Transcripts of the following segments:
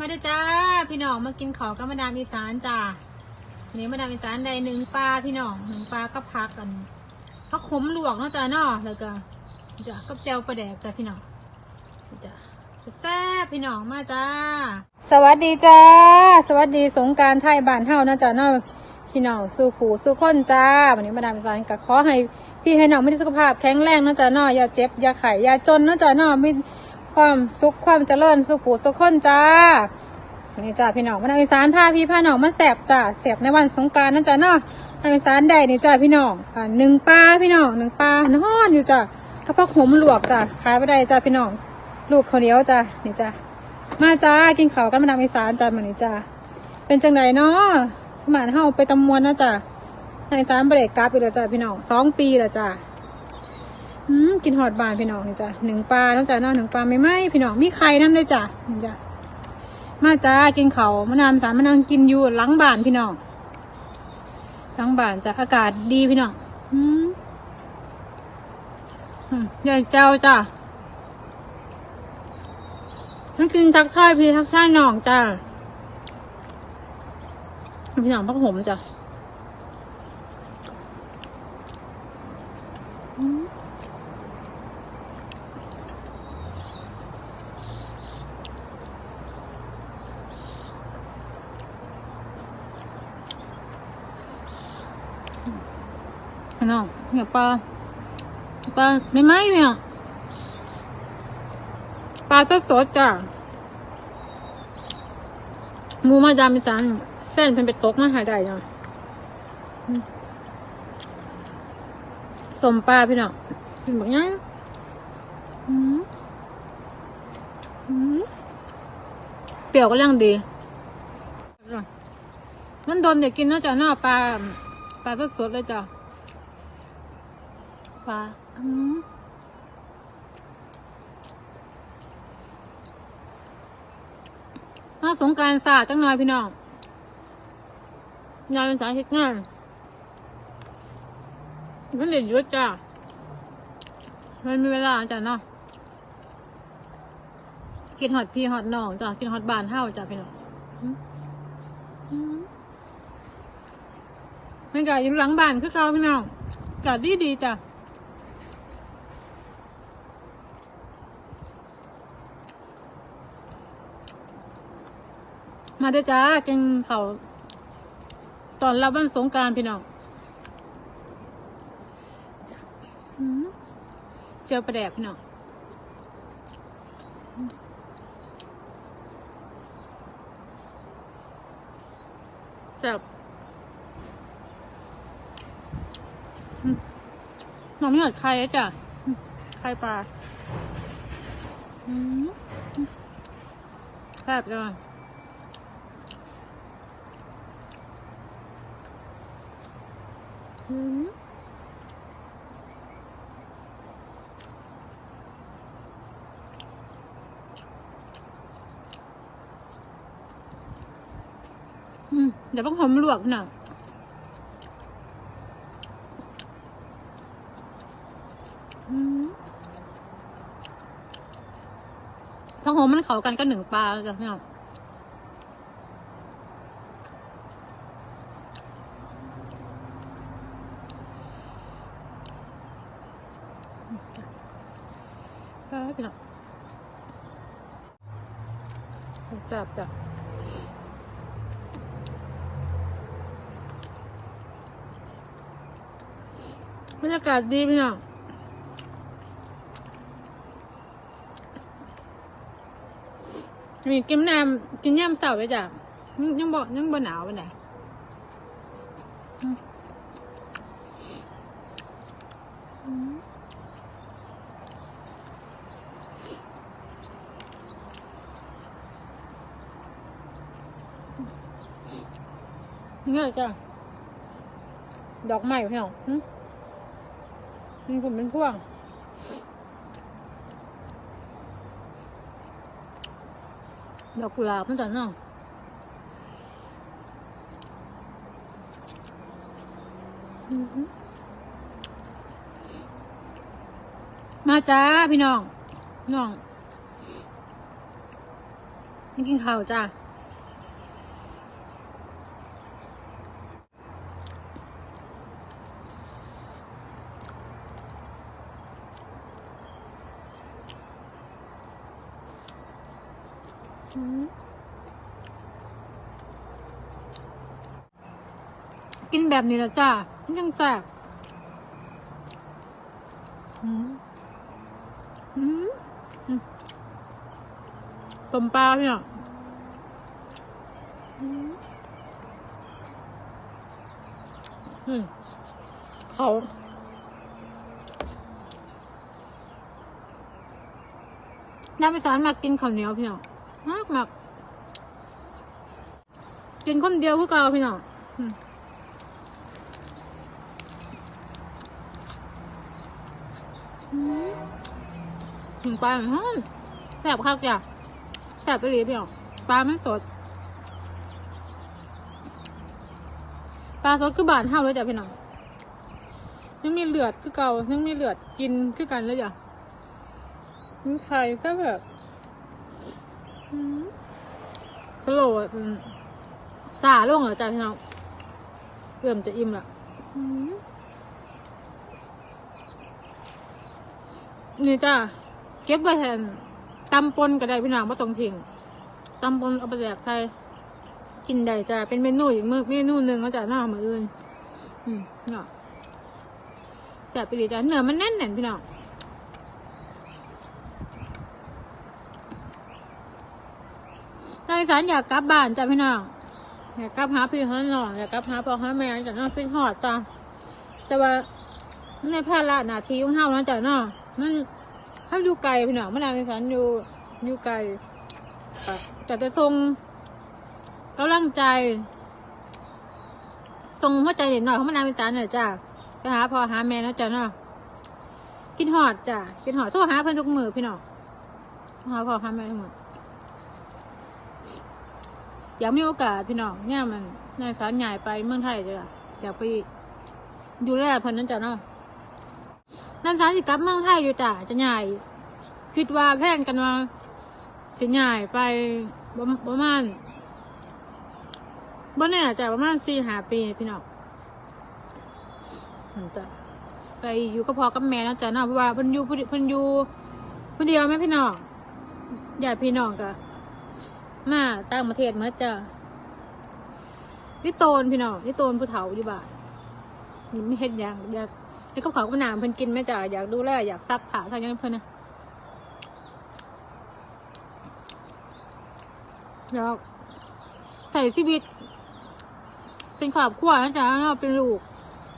มาเด้อจ้า พี่น้องมากินขอกับมาดามอีสานจ้าวันนี้มาดามอีสานได้หนึ่งปลาพี่น้องหนึ่งปลาก็พักกันพักขมลวกเนาะจ้าเนาะแล้วก็จ้ากับแจวปลาแดกจ้าพี่น้องจ้าแซ่บพี่น้องมาจ้า สวัสดีจ้า สวัสดีสงการไทยบ้านเฮานะจ้าเนาะพี่น้องสู้ขู่สู้คนจ้าวันนี้มาดามอีสานก็ขอให้พี่ให้น้องมีสุขภาพแข็งแรงนะจ้าเนาะอย่าเจ็บอย่าไข้อย่าจนนะจ้าเนาะมี ความสุขความเจริญสุขผูสุขคนจ้านนี้จ้าพี่น้องวันอีสานพาพี่พาน้องมาแสบจ้าแสบในวันสงการนั่นจ้าเนาะวันอีสานได้นี่จ้าพี่น้องอ่าหนึ่งปลาพี่น้องหนึ่งปลาหน้าห่อนอยู่จ้ากระเพาะหมลวกจ้าขายไปได้จ้าพี่น้องลูกเขาเหนียวจ้านี่จ้ามาจ้ากินเขากันมาดามอีสานจ้ามันนี่จ้าเป็นจังไดเนาะสมานเฮาไปตำมวนนะจ้าในอีสานเบรกกราฟอีกแล้วจ้าพี่น้องสองปีแล้วจ้า กินหอดบานพี่น้องนี่จ้ะหนึ่งปลาน้องจ้ะเนาะหนึ่งปลาไม่ไหมพี่น้องมีไข่น้ำเลยจ้ะนี่จ้ะมาจ้ากินเขามานานสารมานางกินอยู่หลังบานพี่น้องหลังบานจ้ะอากาศดีพี่น้องอืมอืมใหญ่เจ้าจ้ะนั่นกินทักทายพี่ทักทายน้องจ้ะพี่น้องพักผมจ้ะอืม น้องเนี่ยปลาปลาไม่ไหมเนี่ยปลาสดสดจ้ะหมูมาดามอีสานแฟนเพิ่นไปตกมาหาได้จ้ะอืมสมปลาพี่น้องกินแบบนี้อืมอืมเปรี้ยวก็ยังดี มันโดนเด็กกินนะจ๊ะเนาปลาปลาสดๆเลยจ้ะ ปลาอืมน่าสงการศาสต์จังหน่อยพี่น้องงานเป็นสาเหตุงานมันเด็ดยุดจ้ะมันมีเวลาจ้ะเนาะกินฮอดพี่ฮอดน้องจ้ะกินฮอดบานเท่าจ้ะพี่น้องอืมอืมมันก็อยู่หลังบ้านคือเขาพี่น้องกาดดีดีจ้ะ มาด้อจ้ากินเขาตอนรับวันสงการพี่น้องเจียวปลาแดกพี่น้องแซ่บอืมน้องไม่หอดไข่จ้ะไข่ปลาแซ่บจ้ะมอืม เดี๋ยวต้องหอมลวกหน่อยอืมถ้าหอมมันเข้ากันก็หนึ่งปลาจ้ะพี่น้องปลาพี่น้อง จับจับบรรยากาศดีพี่น้องมีกินน้ำกินย่ำเสาเลยจ้ะยังยังบอกยังบ่หนาวไปไหนอืมอืมนี่ เลยจ้ะดอกไม้พี่น้องหึมีผมเป็นพวงดอกกุหลาบมันจ้ะเนาะมาจ้าพี่น้อง น้องนี่กินข้าวจ้า กินแบบนี้ละจ้ายังแสบต้มปลาพี่น้องเขาน้ำอีสานมากินข้าวเหนียวพี่น้อง มากมากกินคนเดียวพวกเราพี่น้องถึงปลาเหอมแสบคักจ้ะแสบไปเลยพี่น้องปลาไม่สด ปลาสดคือบานเท่าเลยจ้ะพี่น้องยังมีเลือดคือเก่ายังมีเลือดกินคือกันเลยจ้ะมีไข่ซะแบบ สโลว์อืมสาลงเหรอจ้ะพี่น้องเริ่มจะอิ่มละอืมนี่จ้าเก็บไว้แทนตำปนก็ได้พี่น้องไม่ต้องทิ้งตำปนเอาไปแจกใครกินได้จ้าเป็นเมนูอีกมื้อเมนูหนึ่งก็จะหน้ามืออื่นอืมเนาะแซ่บไปดีจ้าเนื้อมันแน่นแน่นพี่น้อง นายสารอยากกลับบ้านจ้าพี่น้องอยากกลับหาพี่หาน้องอยากกลับหาพ่อหาแม่จ้าน้องฟินหอดจ้าแต่ว่าในภาระหน้าที่ของเฮานะจ้ะเนาะมันเฮาอยู่ไกลพี่น้องมันนานสันอยู่อยู่ไกลค่ะแต่จะส่งกำลังใจส่งหัวใจเด็กหน่อยของมันนานสันเนี่ยจ้ะไปหาพ่อหาแม่นะจ้ะเนาะกินหอดจ้ะกินหอดโทรหาเพิ่อนทุกมือพี่น้องหาพ่อหาแม่ทุกมือ อยากมีโอกาสพี่น้องเนี่ยมันนายสารใหญ่ไปเมืองไทยจ้ะอยากไปดูแลเพิ่นนั่นจ้ะเนาะนั่นสารสิกลับเมืองไทยอยู่จ้ะจะใหญ่คิดว่าแพลนกันว่าสิใหญ่ไปประประมาณบ่แน่จ้ะประมาณสี่หาปีพี่น้องจ้ะไปอยู่กับพ่อกับแม่นะจ้ะเนาะเพราะว่าเพิ่นอยู่เพิ่นอยู่ผู้เดียวแม่พี่น้องญาติพี่น้อง มาต่างประเทศเมื่อจ้ะนี่โตนพี่น้องนี่โตนผู้เฒ่าอยู่บ้านี่ไม่เห็นอย่างอยากให้กับเขากับน้ำเพิ่นกินไหมจ้ะอยากดูแลอยากซักผ้าทางยังเพิ่นนะอยากใส่ชีวิต เป็นครอบครัวนะจ๊ะเราเป็นลูก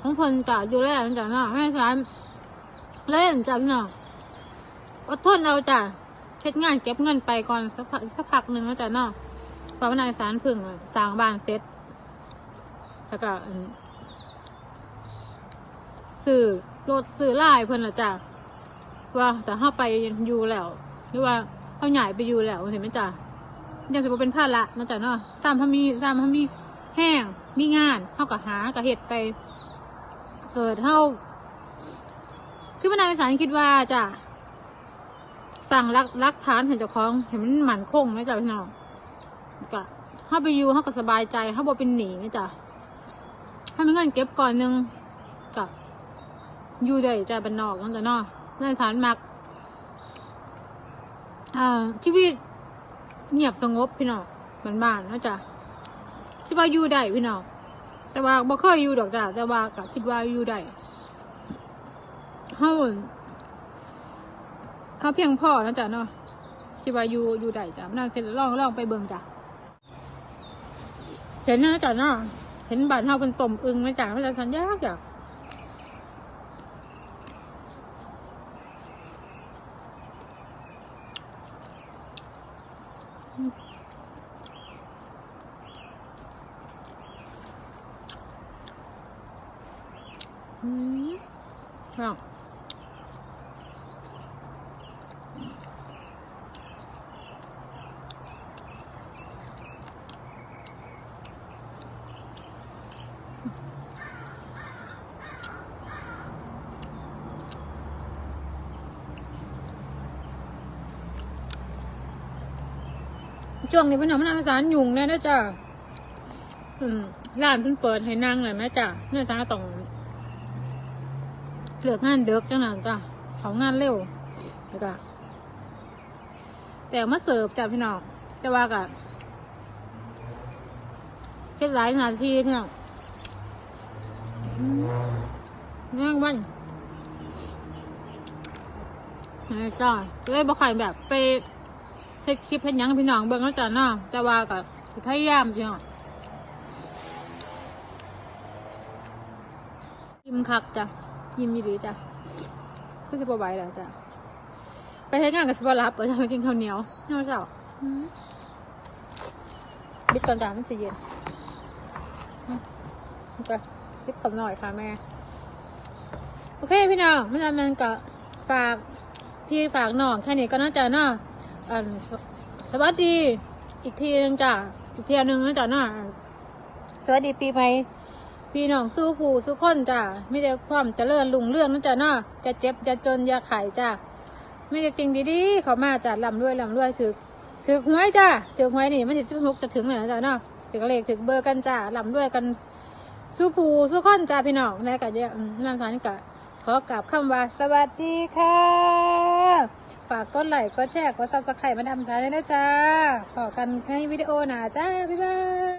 ของเพิ่นจ้ะดูแลนะจ๊ะเนาะแม่สารเล่นจ้ะพี่น้องอดทนเอาจ้ะ เฮ็ดงานเก็บเงินไปก่อนสักพักสักพักหนึ่งนะจ๊ะเนาะพอพนักสารพึ่งสร้างบ้านเสร็จ แล้วก็สื่อรถสื่อไล่เพิ่นละจ้ะว่าแต่เข้าไปอยู่แล้วหรือว่าเขาใหญ่ไปอยู่แล้วเห็นไหมจ้ะยังสิบเป็นภาระนะจ้ะเนาะซ้ำถ้ามีซ้ำถ้ามีแห้งมีงานเข้ากับหากับเห็ดไปเกิดเท่าคือพนักงานสารคิดว่าจ้ะ สั่งรักรักฐานเห็นเจ้าของเห็นมันหมันคงไหมจ้ะพี่น้องก็เข้าไปอยู่เข้าก็สบายใจเข้าบ่เป็นหนีไหมจ้ะถ้ามีเงินเก็บก่อนหนึงกับอยู่ได้ใจบันนอกนั่นจ้ะเนาะเงินฐานมักอ่าชีวิตเงียบสงบพี่น้องบ้านๆเนาะจ้ะคิดว่าอยู่ได้พี่น้องแต่ว่าบ่เคยอยู่ดอกจ้ะแต่ว่าก็คิดว่าอยู่ได้เฮา เฮาเพียงพอนะจ้ะเนาะคิดว่าอยู่อยู่ได้จ้ะน่าเสร็จแล้วลองลองไปเบิ่งจ้ะเห็นนะจ้ะเนาะเห็นบานเฮาเป็นต้มอึงไหมจ้ะไม่จ้ะสัญญากจ้ะอืมค่ ช่วงนี้พี่น้องมันอาสารยุงเนี่ยนะจ้ะอืมร้านเพิ่นเปิดให้นั่งเลยแม่จ้ะเนี่ยจ้าต้องเลือกงานเด็กจังนั้นจ้ะเขางานเร็วแล้วก็แต่มาเสิร์ฟจ้ะพี่น้องแต่ว่าก็เฮ็ดหลายนาทีพี่น้องอืมแม่งมันนี่จ้ะเลยบ่ขายแบบไป เฮ็ดคลิปเฮ็ดหยังพี่น้องเบิ่งแล้วจ้ะเนาะแต่ว่าก็สิพยายามพี่น้องยิ้มคักจ้ะยิ้มอีหลีจ้ะคือสิบไหวแล้วจ้ะไปเฮ็ดงานกับสิบ่รับบ่จ้ะไปกินข้าวเหนียวเนาะเจ้าบิดก่อนจ้ะมันสิเย็นไปบิดขอบหน่อยค่ะแม่โอเคพี่น้องไม่ทำนั้นก็ฝากพี่ฝากน้องแค่นี้ก็น่าจะเนาะ อันสวัสดี อีกทีหนึงจ้ะอีกเทียหนึงนะจ้ะเนาะสวัสดีปีใหม่พี่น้องสู้ผู้สู้คนจ้ะไม่ได้ความเจริญรุ่งเรื่องนะจ้ะเนาะจะเจ็บจะจนอย่าไข่จ้ะไม่ได้สิ่งดีๆเขามาจ้ะลำด้วยลำด้วยถือถือหวยจ้ะถือหวยนี่มันสิสิบหกจะถึงแล้วจ้ะเนาะถือเลขถือเบอร์กันจ้ะลำด้วยกันสู้ผู้สู้คนจ้ะพี่น้องแล้วก็เดี๋ยวอืมนั่งทานกะขอกราบคำว่าสวัสดีค่ะ ฝากกดไลค์กดแชร์กดซับสไครต์มาดำสายเลยนะจ้าขอกันให้วิดีโอหนาจ้า บ๊ายบาย